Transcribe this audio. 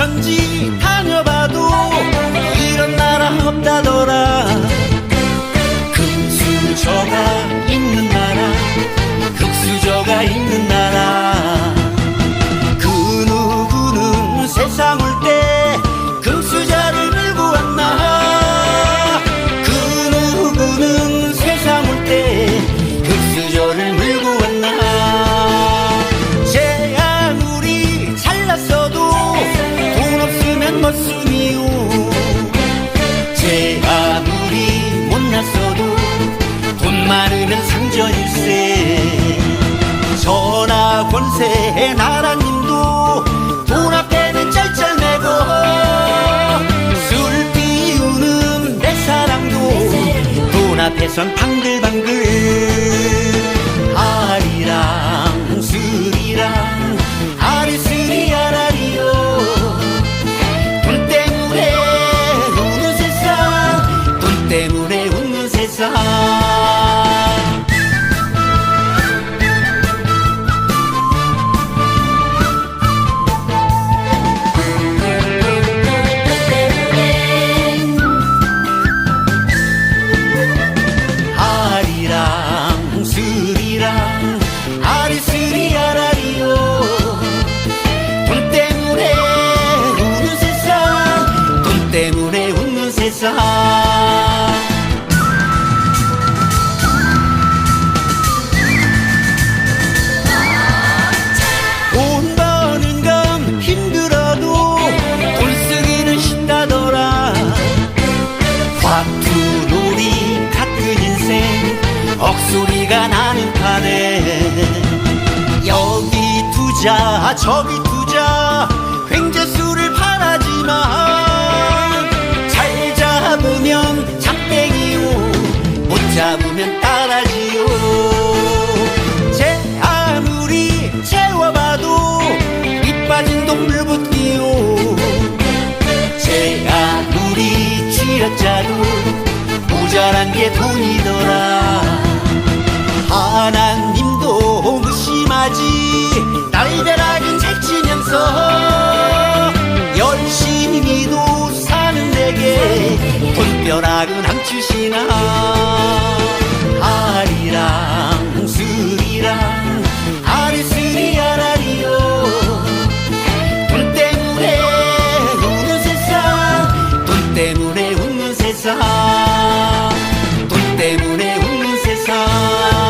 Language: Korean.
천지 돈 앞에선 방글방글 버는 건 힘들어도 돈 쓰기는 쉽다더라. 화투놀이 같은 인생 억소리가 나는 판에 여기 투자 저기 투자 붙기요. 제 아무리 쥐어짜도 모자란 게 돈이더라. 하나님도 무심하지. 날벼락은 잘 치면서 열심히도 사는 내게 돈벼락은 안 주시나 세상. 돈 때문에 우는 세상.